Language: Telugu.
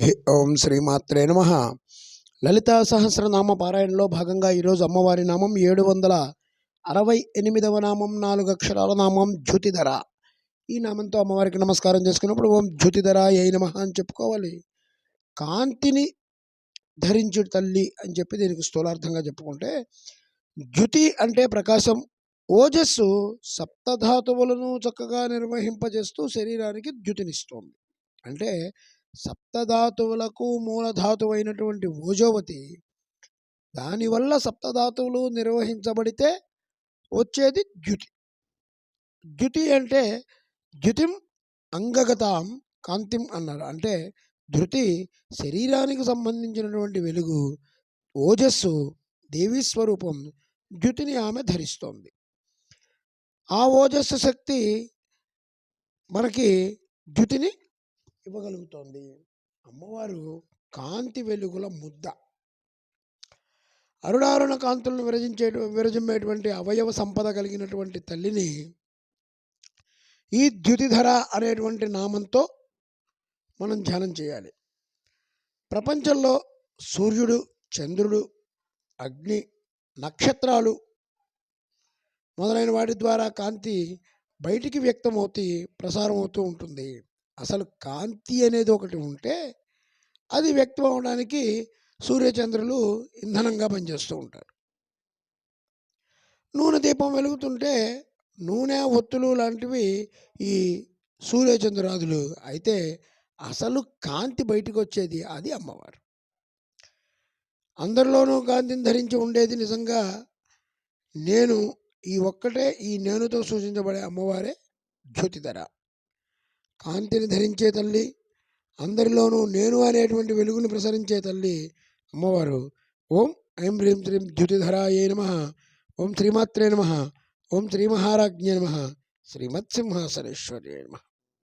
ఓం శ్రీమాత్రే నమ. లలితా సహస్రనామ పారాయణలో భాగంగా ఈరోజు అమ్మవారి నామం ఏడు వందల అరవై ఎనిమిదవ నామం నాలుగు అక్షరాల నామం జ్యోతిధర. ఈ నామంతో అమ్మవారికి నమస్కారం చేసుకున్నప్పుడు ఓం జ్యోతిధర ఏ నమ అని చెప్పుకోవాలి. కాంతిని ధరించు తల్లి అని చెప్పి దీనికి స్థూలార్థంగా చెప్పుకుంటే జ్యుతి అంటే ప్రకాశం ఓజస్సు సప్తధాతువులను చక్కగా నిర్వహింపజేస్తూ శరీరానికి ద్యుతినిస్తోంది అంటే సప్తధాతువులకు మూలధాతువు అయినటువంటి ఓజోవతి దానివల్ల సప్తధాతువులు నిర్వహించబడితే వచ్చేది ద్యుతి. ద్యుతి అంటే ద్యుతిం అంగగతాం కాంతిం అన్నారు. అంటే ధృతి శరీరానికి సంబంధించినటువంటి వెలుగు ఓజస్సు దేవీ స్వరూపం ద్యుతిని ఆమె ధరిస్తోంది. ఆ ఓజస్సు శక్తి మనకి ద్యుతిని ఇవ్వగలుగుతోంది. అమ్మవారు కాంతి వెలుగుల ముద్ద. అరుణారుణ కాంతులను విరజించే విరజిమ్మేటువంటి అవయవ సంపద కలిగినటువంటి తల్లిని ఈ ద్యుతిధర అనేటువంటి నామంతో మనం ధ్యానం చేయాలి. ప్రపంచంలో సూర్యుడు చంద్రుడు అగ్ని నక్షత్రాలు మొదలైన వాటి ద్వారా కాంతి బయటికి వ్యక్తమవుతూ ప్రసారం అవుతూ ఉంటుంది. అసలు కాంతి అనేది ఒకటి ఉంటే అది వ్యక్తం అవడానికి సూర్యచంద్రులు ఇంధనంగా పనిచేస్తూ ఉంటారు. నూనె దీపం వెలుగుతుంటే నూనె ఒత్తులు లాంటివి ఈ సూర్యచంద్రాదులు అయితే అసలు కాంతి బయటకు వచ్చేది అది అమ్మవారు. అందరిలోనూ కాంతిని ధరించి ఉండేది నిజంగా నేను ఈ ఒక్కటే ఈ నేనుతో సూచించబడే అమ్మవారే జ్యోతిధర. కాంతిని ధరించే తల్లి అందరిలోనూ నేను అనేటువంటి వెలుగుని ప్రసరించే తల్లి అమ్మవారు. ఓం ఐం హ్రీం శ్రీం ద్యుతిధరాయే నమ. ఓం శ్రీమాత్రే నమ. ఓం శ్రీమహారాజ్ఞే నమ. శ్రీమత్సింహాసనేశ్వర్యే నమ.